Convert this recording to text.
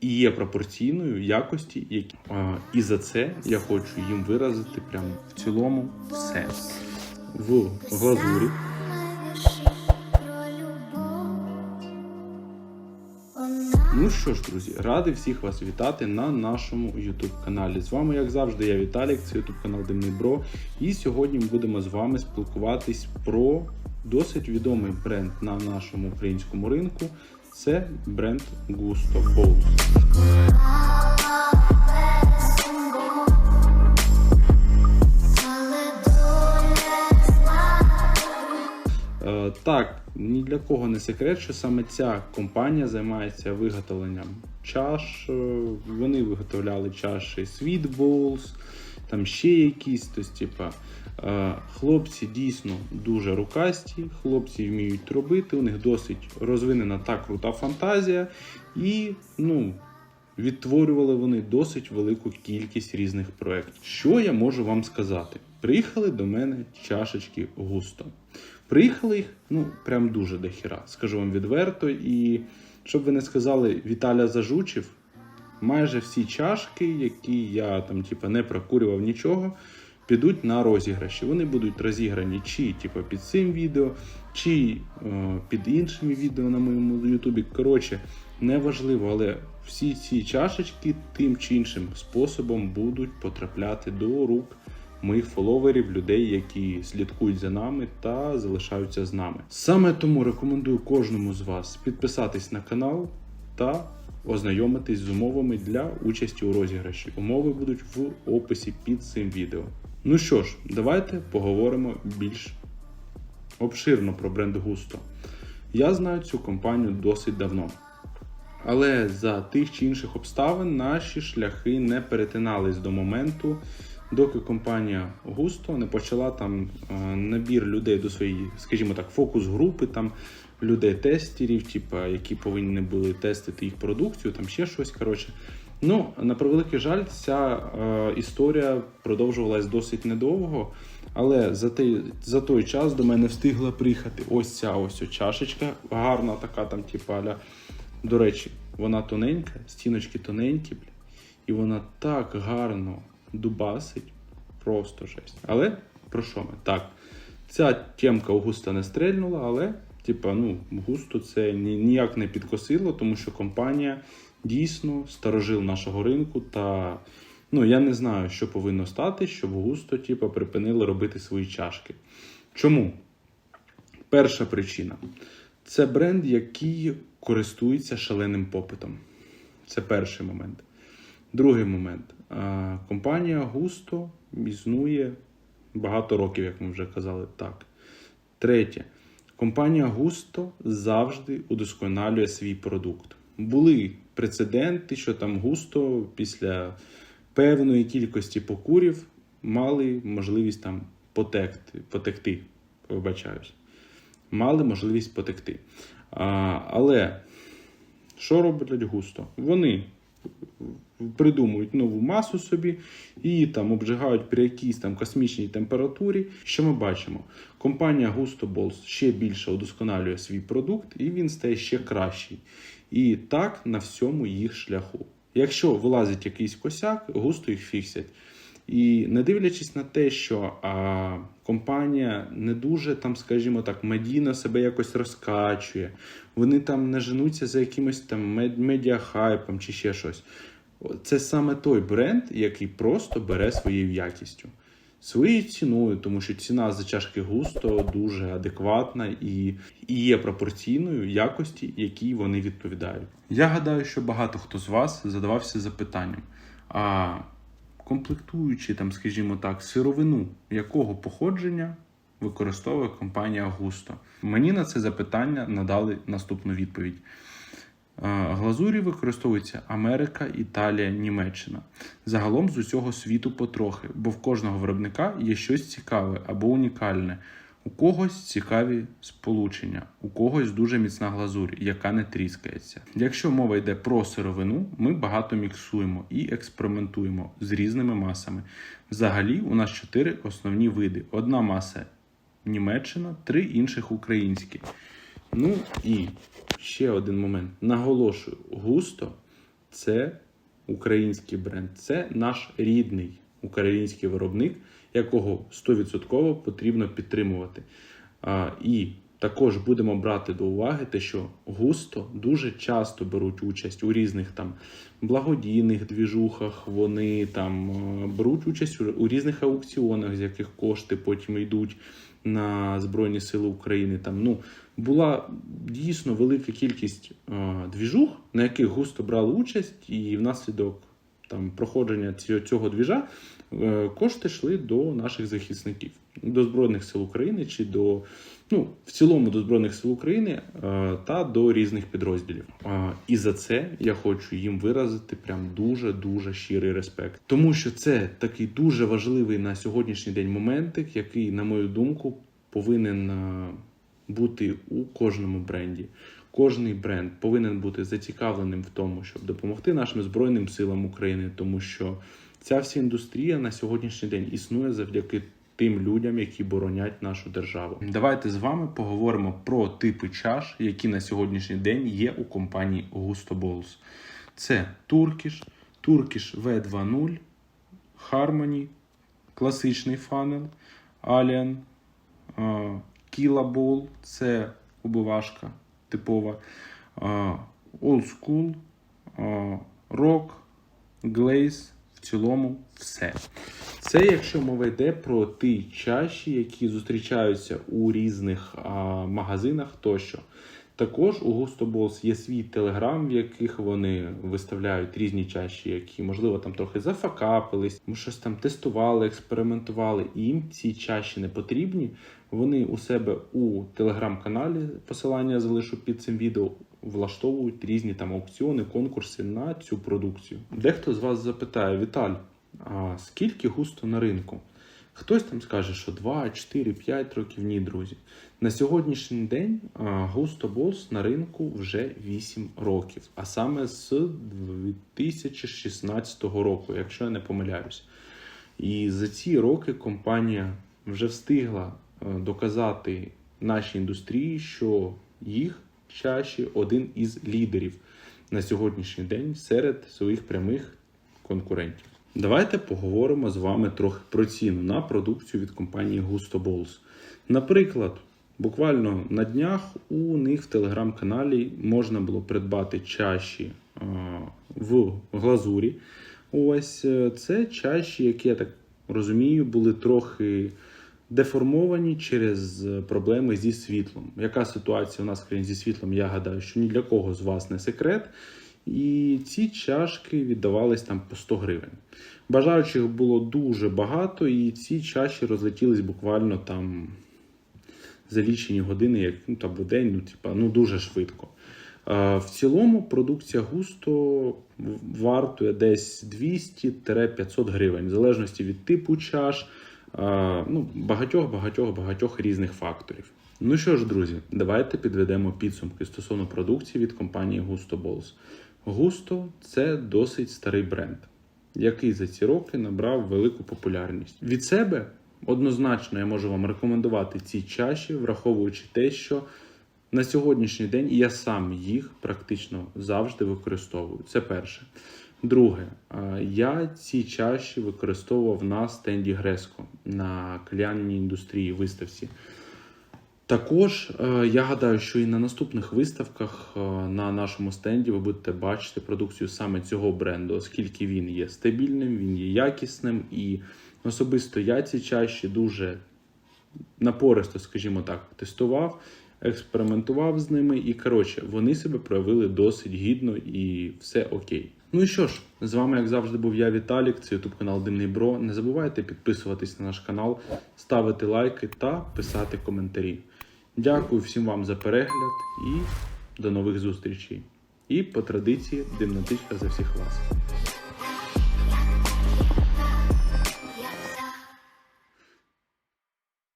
і є пропорційною якості, які і за це я хочу їм виразити прямо в цілому все в глазурі. Ну що ж, друзі, радий всіх вас вітати на нашому YouTube каналі. З вами, як завжди, я Віталік, це YouTube канал Димний Бро. І сьогодні ми будемо з вами спілкуватись про досить відомий бренд на нашому українському ринку. Це бренд Gusto Bolt. Е, Так, ні для кого не секрет, що саме ця компанія займається виготовленням чаш. Е, Вони виготовляли чаші Sweet Bowls, там ще якісь. Тобто, типа, хлопці дійсно дуже рукасті, хлопці вміють робити, у них досить розвинена та крута фантазія, і ну, відтворювали вони досить велику кількість різних проєктів. Що я можу вам сказати? Приїхали до мене чашечки густо. Приїхали їх, ну, прям дуже дохіра, скажу вам відверто. І щоб ви не сказали, Віталя зажучив, майже всі чашки, які я там, типа, не прокурював нічого, підуть на розіграші. Вони будуть розіграні чи типа, під цим відео, чи е, під іншими відео на моєму Ютубі. Коротше, неважливо, але всі ці чашечки тим чи іншим способом будуть потрапляти до рук моїх фоловерів, людей, які слідкують за нами та залишаються з нами. Саме тому рекомендую кожному з вас підписатись на канал та ознайомитись з умовами для участі у розіграші. Умови будуть в описі під цим відео. Ну що ж, давайте поговоримо більш обширно про бренд Густо. Я знаю цю компанію досить давно. Але за тих чи інших обставин наші шляхи не перетинались до моменту, доки компанія Густо не почала там е, набір людей до своєї, скажімо так, фокус-групи, там людей тестерів, типа, які повинні були тестити їх продукцію, там ще щось. Коротше. Ну, на превеликий жаль, ця е, історія продовжувалась досить недовго, але за той, за той час до мене встигла приїхати ось ця ось о чашечка, гарна така там, типу, аля. До речі, вона тоненька, стіночки тоненькі, бля, і вона так гарно дубасить, просто жесть. Але про що ми? Так, ця темка у густо не стрельнула, але, типа, ну, густо це ні- ніяк не підкосило, тому що компанія дійсно старожил нашого ринку та. Ну, я не знаю, що повинно стати, щоб густо, типа, припинили робити свої чашки. Чому? Перша причина. Це бренд, який користується шаленим попитом. Це перший момент. Другий момент. Компанія Густо існує багато років, як ми вже казали. Так. Третє. Компанія Густо завжди удосконалює свій продукт. Були прецеденти, що там Густо після певної кількості покурів мали можливість там потекти, потекти. Вибачаюсь мали можливість потекти. А, але що роблять густо? Вони придумують нову масу собі і там обжигають при якійсь там космічній температурі. Що ми бачимо? Компанія Gusto Balls ще більше удосконалює свій продукт, і він стає ще кращий. І так на всьому їх шляху. Якщо вилазить якийсь косяк, густо їх фіксять. І не дивлячись на те, що а, компанія не дуже там, скажімо так, медійно себе якось розкачує, вони там не женуться за якимось там мед- медіахайпом чи ще щось. Це саме той бренд, який просто бере своєю якістю. Своєю ціною, тому що ціна за чашки густо дуже адекватна і, і є пропорційною якості, якій вони відповідають. Я гадаю, що багато хто з вас задавався запитанням. А комплектуючи там, скажімо так, сировину якого походження використовує компанія Густо? Мені на це запитання надали наступну відповідь. Глазурі використовуються Америка, Італія, Німеччина. Загалом з усього світу потрохи, бо в кожного виробника є щось цікаве або унікальне. У когось цікаві сполучення, у когось дуже міцна глазурь, яка не тріскається. Якщо мова йде про сировину, ми багато міксуємо і експериментуємо з різними масами. Взагалі, у нас чотири основні види: одна маса Німеччина, три інших українські. Ну і ще один момент. Наголошую, густо це український бренд, це наш рідний український виробник, якого 100% потрібно підтримувати. І також будемо брати до уваги те, що густо дуже часто беруть участь у різних там благодійних двіжухах. Вони там е, беруть участь у- різних аукціонах, з яких кошти потім йдуть на Збройні Сили України. Там ну була дійсно велика кількість е, двіжух, на яких густо брали участь, і внаслідок там проходження цього, двіжа кошти йшли до наших захисників, до Збройних сил України чи до ну, в цілому до Збройних сил України е, та до різних підрозділів. Е, І за це я хочу їм виразити прям дуже дуже щирий респект, тому що це такий дуже важливий на сьогоднішній день моментик, який, на мою думку, повинен е, бути у кожному бренді. Кожний бренд повинен бути зацікавленим в тому, щоб допомогти нашим збройним силам України, тому що ця вся індустрія на сьогоднішній день існує завдяки тим людям, які боронять нашу державу. Давайте з вами поговоримо про типи чаш, які на сьогоднішній день є у компанії Gusto Bowls. Це Turkish, Turkish V20, Harmony, класичний фанел, Alien, е, Killa Bowl, це убивашка типова, е, Old School, е, Rock, Glaze, цілому все. Це якщо мова йде про ті чаші, які зустрічаються у різних а, магазинах тощо. Також у Balls є свій телеграм, в яких вони виставляють різні чаші, які, можливо, там трохи зафакапились, щось там тестували, експериментували, і їм ці чаші не потрібні. Вони у себе у телеграм-каналі, посилання залишу під цим відео, влаштовують різні там аукціони, конкурси на цю продукцію. Дехто з вас запитає, Віталь, а скільки густо на ринку? Хтось там скаже, що 2, 4, 5 років. Ні, друзі. На сьогоднішній день Густо Болс на ринку вже 8 років, а саме з 2016 року, якщо я не помиляюсь. І за ці роки компанія вже встигла е, доказати нашій індустрії, що їх чаші один із лідерів на сьогоднішній день серед своїх прямих конкурентів. Давайте поговоримо з вами трохи про ціну на продукцію від компанії Gusto Balls. Наприклад, буквально на днях у них в телеграм-каналі можна було придбати чаші е, в глазурі. Ось е, це чаші, які я так розумію, були трохи деформовані через проблеми зі світлом. Яка ситуація у нас в зі світлом? Я гадаю, що ні для кого з вас не секрет. І ці чашки віддавались там по 100 гривень. Бажаючих було дуже багато, і ці чаші розлетілись буквально там за лічені години, як ну, там в день, ну, типа, ну дуже швидко. Е, В цілому продукція густо вартує десь 200-500 гривень, в залежності від типу чаш, е, ну, багатьох, багатьох, багатьох різних факторів. Ну що ж, друзі, давайте підведемо підсумки стосовно продукції від компанії Gusto Balls. Gusto – це досить старий бренд, який за ці роки набрав велику популярність. Від себе однозначно я можу вам рекомендувати ці чаші, враховуючи те, що на сьогоднішній день я сам їх практично завжди використовую. Це перше. Друге, я ці чаші використовував на стенді Греско на кальянній індустрії виставці. Також е, я гадаю, що і на наступних виставках е, на нашому стенді ви будете бачити продукцію саме цього бренду, оскільки він є стабільним, він є якісним, і особисто я ці чаші дуже напористо, скажімо так, тестував, експериментував з ними, і коротше, вони себе проявили досить гідно і все окей. Ну і що ж, з вами, як завжди, був я, Віталік, це ютуб канал Димний Бро. Не забувайте підписуватись на наш канал, ставити лайки та писати коментарі. Дякую всім вам за перегляд і до нових зустрічей. І по традиції димна тичка за всіх вас.